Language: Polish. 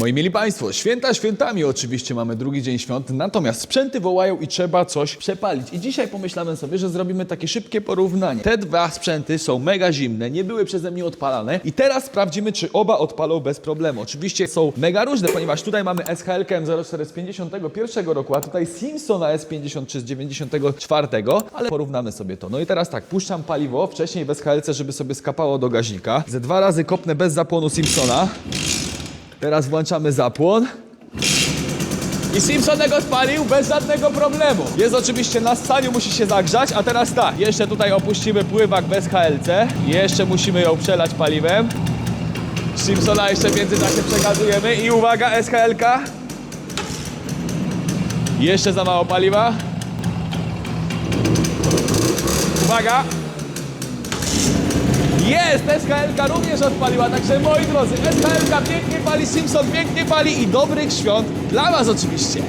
Moi mili Państwo, święta świętami oczywiście mamy drugi dzień świąt, natomiast sprzęty wołają i trzeba coś przepalić. I dzisiaj pomyślałem sobie, że zrobimy takie szybkie porównanie. Te dwa sprzęty są mega zimne, nie były przeze mnie odpalane i teraz sprawdzimy, czy oba odpalą bez problemu. Oczywiście są mega różne, ponieważ tutaj mamy SHL M04 z 51 roku, a tutaj Simpsona S53 z 94, ale porównamy sobie to. No i teraz tak, puszczam paliwo wcześniej w SHL, żeby sobie skapało do gaźnika. Ze dwa razy kopnę bez zapłonu Simpsona. Teraz włączamy zapłon. I Simpsonego spalił bez żadnego problemu. Jest oczywiście na staniu, musi się zagrzać, a teraz tak, jeszcze tutaj opuścimy pływak bez HLC. Jeszcze musimy ją przelać paliwem. Simpsona jeszcze w międzyczasie przekazujemy i uwaga, SHL-ka. Jeszcze za mało paliwa. Uwaga, jest! SKL również odpaliła, także moi drodzy, SKL pięknie pali, Simpson pięknie pali i dobrych świąt dla Was oczywiście.